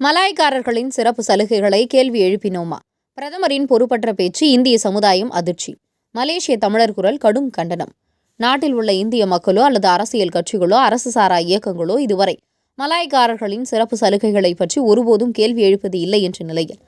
மலாய்க்காரர்களின் சிறப்பு சலுகைகளை கேள்வி எழுப்பினோமா? பிரதமரின் பொறுப்பற்ற பேச்சு இந்திய சமுதாயம் அதிர்ச்சி. மலேசிய தமிழர் குரல் கடும் கண்டனம். நாட்டில் உள்ள இந்திய மக்களோ அல்லது அரசியல் கட்சிகளோ அரசு சாரா இயக்கங்களோ இதுவரை மலாய்க்காரர்களின் சிறப்பு சலுகைகளை பற்றி ஒருபோதும் கேள்வி எழுப்பது இல்லை என்ற நிலையில்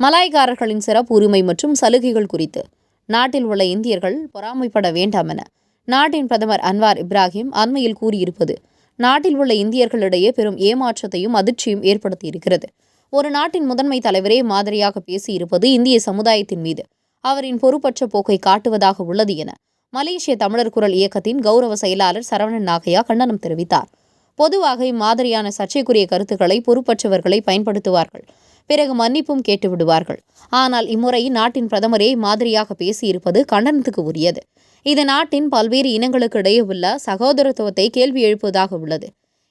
மலாய்க்காரர்களின் சிறப்பு உரிமை மற்றும் சலுகைகள் குறித்து நாட்டில் உள்ள இந்தியர்கள் பொறாமைப்பட வேண்டாம் என நாட்டின் பிரதமர் அன்வார் இப்ராஹிம் அண்மையில் கூறியிருப்பது நாட்டில் உள்ள இந்தியர்களிடையே பெரும் ஏமாற்றத்தையும் அதிர்ச்சியும் ஏற்படுத்தியிருக்கிறது. ஒரு நாட்டின் முதன்மை தலைவரே மாதிரியாக பேசியிருப்பது இந்திய சமுதாயத்தின் மீது அவரின் பொறுப்பற்ற போக்கை காட்டுவதாக உள்ளது என மலேசிய தமிழர் குரல் இயக்கத்தின் கௌரவ செயலாளர் சரவணன் நாகையா கண்டனம் தெரிவித்தார். பொதுவாக இம்மாதிரியான சர்ச்சைக்குரிய கருத்துக்களை பொறுப்பற்றவர்களை பயன்படுத்துவார்கள். பிறகு மன்னிப்பும் கேட்டு விடுவார்கள் ஆனால் இம்முறை நாட்டின் பிரதமரே மாதிரியாக பேசியிருப்பது கண்டனத்துக்கு உரியது. இது நாட்டின் பல்வேறு இனங்களுக்கு இடையே உள்ள சகோதரத்துவத்தை கேள்வி எழுப்புவதாக உள்ளது.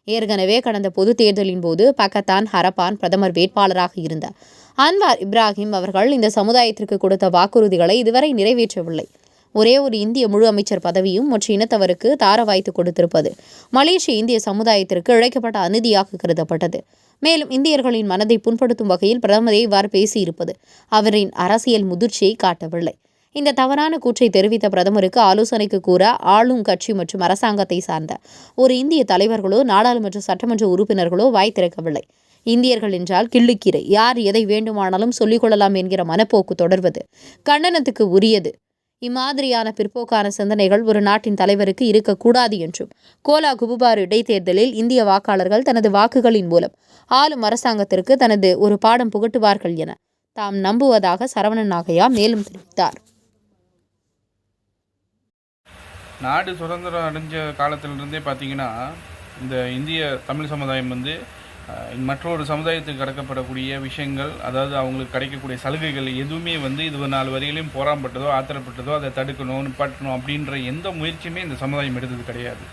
ஏற்கனவே கடந்த பொதுத் தேர்தலின் போது பக்கத்தான் ஹரப்பான் பிரதமர் வேட்பாளராக இருந்த அன்வார் இப்ராஹிம் அவர்கள் இந்த சமுதாயத்திற்கு கொடுத்த வாக்குறுதிகளை இதுவரை நிறைவேற்றவில்லை. ஒரே ஒரு இந்திய முழு அமைச்சர் பதவியும் மற்ற இனத்தவருக்கு தார வாய்த்து கொடுத்திருப்பது மலேசிய இந்திய சமுதாயத்திற்கு இழைக்கப்பட்ட அநீதியாக கருதப்பட்டது. மேலும் இந்தியர்களின் மனதை புண்படுத்தும் வகையில் பிரதமரே இவ்வாறு பேசியிருப்பது. அவரின் அரசியல் முதிர்ச்சியை காட்டவில்லை. இந்த தவறான கூற்றை தெரிவித்த பிரதமருக்கு ஆலோசனைக்கு கூற ஆளும் கட்சி மற்றும் அரசாங்கத்தை சார்ந்த ஒரு இந்திய தலைவர்களோ நாடாளுமன்ற சட்டமன்ற உறுப்பினர்களோ வாய் திறக்கவில்லை. இந்தியர்கள் என்றால் கிள்ளுக்கீரை. யார் எதை வேண்டுமானாலும் சொல்லிக் கொள்ளலாம் என்கிற மனப்போக்கு தொடர்வது கண்டனத்துக்கு உரியது. இம்மாதிரியான பிற்போக்கான சிந்தனைகள் ஒரு நாட்டின் தலைவருக்கு இருக்கக்கூடாது என்றும் கோலா குபுபாரு இடைத்தேர்தலில் இந்திய வாக்காளர்கள் தனது வாக்குகளின் மூலம் ஆளும் அரசாங்கத்திற்கு தனது ஒரு பாடம் புகட்டுவார்கள் என தாம் நம்புவதாக சரவணன் நாகையா மேலும் தெரிவித்தார். நாடு சுதந்திரம் அடைஞ்ச காலத்திலிருந்தே பார்த்தீங்கன்னா இந்த இந்திய தமிழ் சமுதாயம் வந்து மற்றொரு சமுதாயத்துக்கு கடக்கப்படக்கூடிய விஷயங்கள் அதாவது அவங்களுக்கு கிடைக்கக்கூடிய சலுகைகள் எதுவுமே வந்து இது நாலு வரையிலையும் போராம்பட்டதோ ஆத்திரப்பட்டதோ அதை தடுக்கணும் நிப்பாட்டணும் அப்படின்ற எந்த முயற்சியுமே இந்த சமுதாயம் எடுத்தது கிடையாது.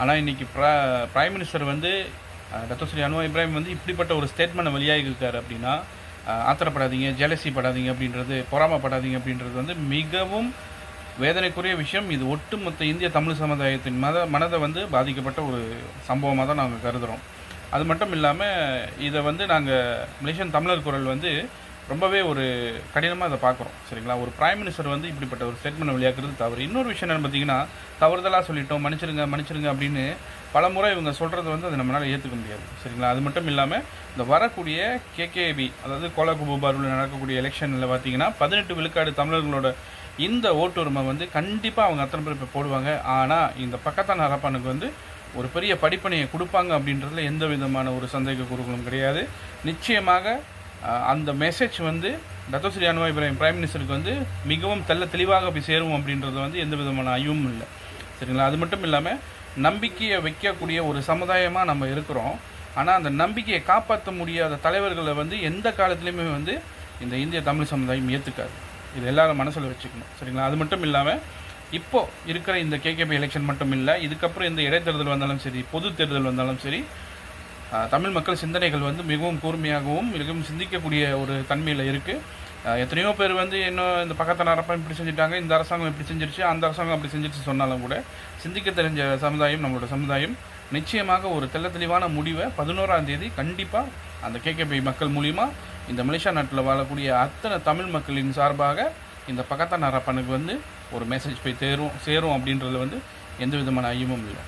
ஆனால் இன்றைக்கி ப்ரா பிரைம் மினிஸ்டர் வந்து டத்தோஸ்ரீ அனுவா இப்ராஹிம் வந்து இப்படிப்பட்ட ஒரு ஸ்டேட்மெண்ட் வெளியாகிருக்கார் அப்படின்னா ஆத்திரப்படாதீங்க ஜெலசி படாதீங்க அப்படின்றது பொறாமப்படாதீங்க அப்படின்றது வந்து மிகவும் வேதனைக்குரிய விஷயம் இது ஒட்டுமொத்த இந்திய தமிழ் சமுதாயத்தின் மத மனதை வந்து பாதிக்கப்பட்ட ஒரு சம்பவமாக தான் நாங்கள் கருதுகிறோம் அது மட்டும் இல்லாமல் இதை வந்து நாங்கள் மலேசியன் தமிழர் குரல் வந்து ரொம்பவே ஒரு கடினமாக அதை பார்க்குறோம் சரிங்களா? ஒரு பிரைம் மினிஸ்டர் வந்து இப்படிப்பட்ட ஒரு ஸ்டேட்மெண்ட் வெளியாக்குறது தவறு. இன்னொரு விஷயம் என்னென்னு பார்த்தீங்கன்னா தவறுதலாக சொல்லிட்டோம் மன்னிச்சிருங்க மன்னிச்சிருங்க அப்படின்னு பல முறை இவங்க சொல்கிறது வந்து அதை நம்மளால் ஏற்றுக்க முடியாது சரிங்களா? அது மட்டும் இல்லாமல் இந்த வரக்கூடிய கேகேபி அதாவது கோலாகுபாரில் நடக்கக்கூடிய எலெக்ஷனில் பார்த்தீங்கன்னா பதினெட்டு விழுக்காடு தமிழர்களோட இந்த ஓட்டுரிமை வந்து கண்டிப்பாக அவங்க அத்தனை பேர் இப்போ போடுவாங்க. ஆனால் இந்த பக்கத்தான் ஹரப்பானுக்கு வந்து ஒரு பெரிய படிப்பனையை கொடுப்பாங்க அப்படின்றதுல எந்த விதமான ஒரு சந்தேக குறுகளும் கிடையாது. நிச்சயமாக அந்த மெசேஜ் வந்து Datuk Seri Anwar Ibrahim prime மினிஸ்டருக்கு வந்து மிகவும் தெல்ல தெளிவாக போய் சேரும் அப்படின்றது வந்து எந்த விதமான ஐயமும் இல்லை. சரிங்களா? அது மட்டும் இல்லாமல் நம்பிக்கையை வைக்கக்கூடிய ஒரு சமுதாயமாக நம்ம இருக்கிறோம். ஆனால் அந்த நம்பிக்கையை காப்பாற்ற முடியாத தலைவர்களை வந்து எந்த காலத்துலேயுமே வந்து இந்த இந்திய தமிழ் சமுதாயம் ஏற்றுக்காது இது எல்லாரும் மனசில் வச்சுக்கணும். சரிங்களா? அது மட்டும் இல்லாமல் இப்போது இருக்கிற இந்த கேகேபி எலெக்ஷன் மட்டும் இல்லை இதுக்கப்புறம் இந்த இடைத்தேர்தல் வந்தாலும் சரி பொது தேர்தல் வந்தாலும் சரி தமிழ் மக்கள் சிந்தனைகள் வந்து மிகவும் கூர்மையாகவும் மிகவும் சிந்திக்கக்கூடிய ஒரு தன்மையில் இருக்குது எத்தனையோ பேர் வந்து இன்னும் இந்த பக்கத்தில் அரப்பம் இப்படி செஞ்சுட்டாங்க இந்த அரசாங்கம் இப்படி செஞ்சிருச்சு அந்த அரசாங்கம் அப்படி செஞ்சிருச்சு சொன்னாலும் கூட சிந்திக்க தெரிஞ்ச சமுதாயம் நம்மளோட சமுதாயம் நிச்சயமாக ஒரு தெள்ள தெளிவான முடிவை பதினோராம் தேதி கண்டிப்பாக அந்த கேகேபி மக்கள் மூலிமா இந்த மலேசியா நாட்டில் வாழக்கூடிய அத்தனை தமிழ் மக்களின் சார்பாக இந்த பக்கத்தான் அரப்பனுக்கு வந்து ஒரு மெசேஜ் போய் தேரும் சேரும் அப்படின்றதுல வந்து எந்த விதமான ஐயமும் இல்லை.